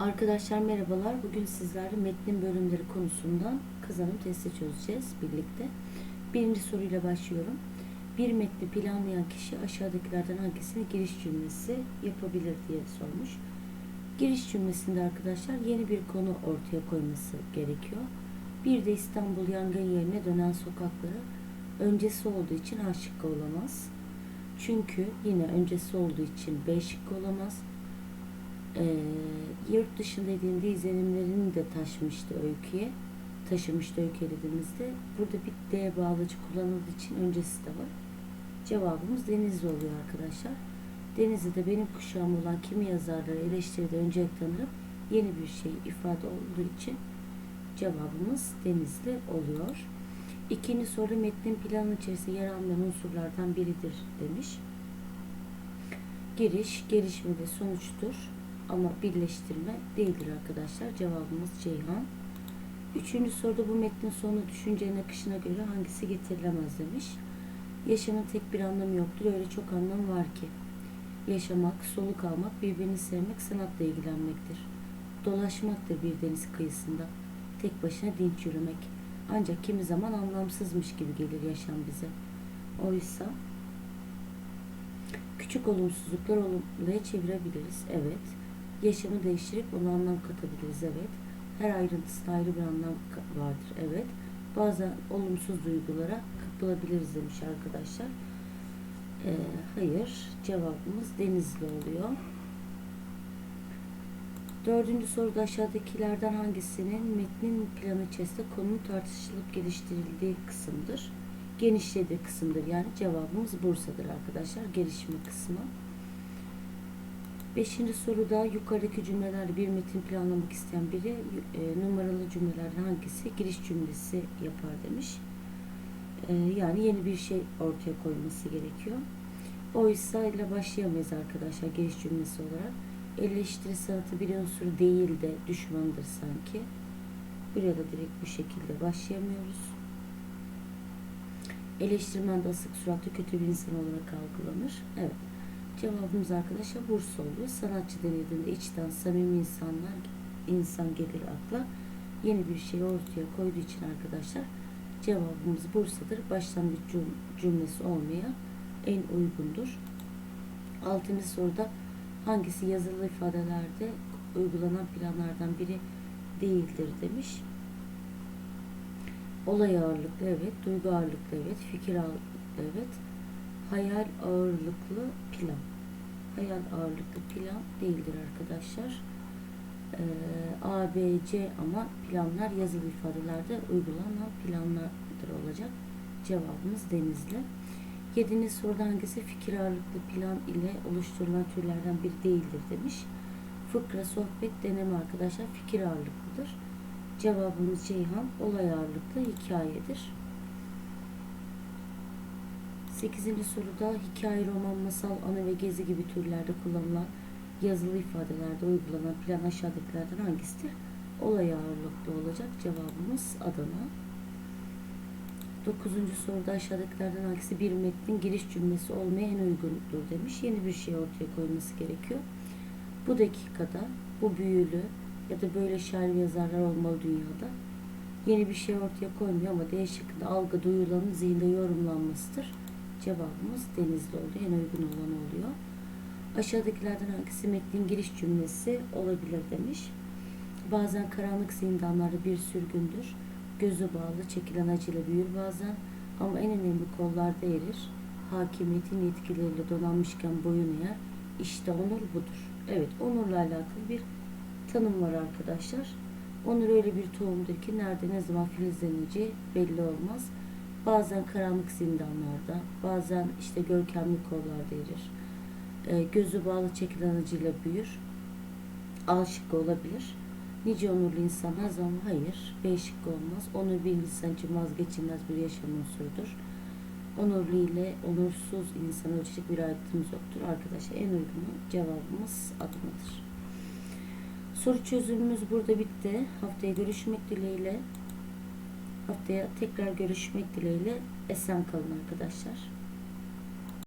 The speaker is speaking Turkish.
Arkadaşlar merhabalar. Bugün sizlerle metnin bölümleri konusundan kazanım testi çözeceğiz birlikte. Birinci soruyla başlıyorum. Bir metni planlayan kişi aşağıdakilerden hangisini giriş cümlesi yapabilir diye sormuş. Giriş cümlesinde arkadaşlar yeni bir konu ortaya koyması gerekiyor. Bir de İstanbul yangın yerine dönen sokakları öncesi olduğu için A şıkkı olamaz. Çünkü yine öncesi olduğu için B şıkkı olamaz. Ee, yurt dışında dediğinde izlenimlerini de taşmıştı öyküye. Taşımıştı öykü dediğimizde. Burada bir D bağlacı kullanıldığı için öncesi de var. Cevabımız Denizli oluyor arkadaşlar. Denizli'de benim kuşağım olan kimi yazarları eleştiride önce tanırım yeni bir şey ifade olduğu için cevabımız Denizli oluyor. İkinci soru metnin planın içerisinde yer almayan unsurlardan biridir demiş. Giriş, gelişme ve sonuçtur ama birleştirme değildir arkadaşlar. Cevabımız Ceyhan. Üçüncü soruda bu metnin sonu düşüncenin akışına göre hangisi getirilemez demiş. Yaşamın tek bir anlamı yoktur. Öyle çok anlam var ki. Yaşamak, soluk almak, birbirini sevmek, sanatla ilgilenmektir. Dolaşmaktır bir deniz kıyısında. Tek başına dinç yürümek. Ancak kimi zaman anlamsızmış gibi gelir yaşam bize. Oysa küçük olumsuzluklar olumluya çevirebiliriz. Evet. Yaşamı değiştirip ona anlam katabiliriz. Evet. Her ayrıntısında ayrı bir anlam vardır. Evet. Bazen olumsuz duygulara kapılabiliriz demiş arkadaşlar. Ee, hayır. Cevabımız denizli oluyor. Dördüncü soruda aşağıdakilerden hangisinin metnin planı içerisinde konunun tartışılıp geliştirildiği kısımdır? Genişlediği kısımdır. Yani cevabımız Bursa'dır arkadaşlar. Gelişme kısmı. Beşinci soruda yukarıdaki cümlelerle bir metin planlamak isteyen biri e, numaralı cümlelerden hangisi giriş cümlesi yapar demiş. E, yani yeni bir şey ortaya koyması gerekiyor. Oysa ile başlayamayız arkadaşlar giriş cümlesi olarak. Eleştiri sanatı bir unsur değil de düşmandır sanki. Buraya da direkt bu şekilde başlayamıyoruz. Eleştirmen de asık suratlı kötü bir insan olarak algılanır. Evet. Cevabımız arkadaşlar Bursa oluyor. Sanatçı denildiğinde içten samimi insanlar insan gelir akla. Yeni bir şey ortaya koyduğu için arkadaşlar cevabımız Bursa'dır. Başlangıç cüm- cümlesi olmaya en uygundur. Altıncı soruda hangisi yazılı ifadelerde uygulanan planlardan biri değildir demiş. Olay ağırlıklı evet, duygu ağırlıklı evet, fikir ağırlıklı evet, hayal ağırlıklı plan. Hayal ağırlıklı plan değildir arkadaşlar. Ee, A, B, C ama planlar yazılı ifadelerde uygulanan planlardır olacak. Cevabımız Denizli. Yedinci soruda hangisi fikir ağırlıklı plan ile oluşturulan türlerden biri değildir demiş. Fıkra, sohbet, deneme arkadaşlar fikir ağırlıklıdır. Cevabımız Ceyhan olay ağırlıklı hikayedir. 8. soruda hikaye, roman, masal, anı ve gezi gibi türlerde kullanılan yazılı ifadelerde uygulanan plan aşağıdakilerden hangisidir? Olay ağırlıklı olacak. Cevabımız Adana. 9. soruda aşağıdakilerden hangisi bir metnin giriş cümlesi olmaya en uygundur demiş. Yeni bir şey ortaya koyması gerekiyor. Bu dakikada bu büyülü ya da böyle şair yazarlar olmalı dünyada. Yeni bir şey ortaya koymuyor ama D şıkkında algı duyulanın zihinde yorumlanmasıdır. Cevabımız denizli oluyor. En uygun olan oluyor. Aşağıdakilerden hangisi metnin giriş cümlesi olabilir demiş. Bazen karanlık zindanlarda bir sürgündür. Gözü bağlı, çekilen acıyla büyür bazen. Ama en önemli kollarda erir. Hakimiyetin yetkileriyle donanmışken boyun eğer. İşte onur budur. Evet, onurla alakalı bir tanım var arkadaşlar. Onur öyle bir tohumdur ki nerede ne zaman filizleneceği belli olmaz. Bazen karanlık zindanlarda, bazen işte görkemli kollarda erir. E, gözü bağlı çekilen acıyla büyür. Aşık olabilir. Nice onurlu insan her zaman hayır, B şıkkı olmaz. Onur bir insan için vazgeçilmez bir yaşam unsurudur. Onurlu ile onursuz insan ölçecek bir ayrıntımız yoktur. Arkadaşlar en uygunu cevabımız Adana'dır. Soru çözümümüz burada bitti. Haftaya görüşmek dileğiyle. Haftaya tekrar görüşmek dileğiyle. Esen kalın arkadaşlar.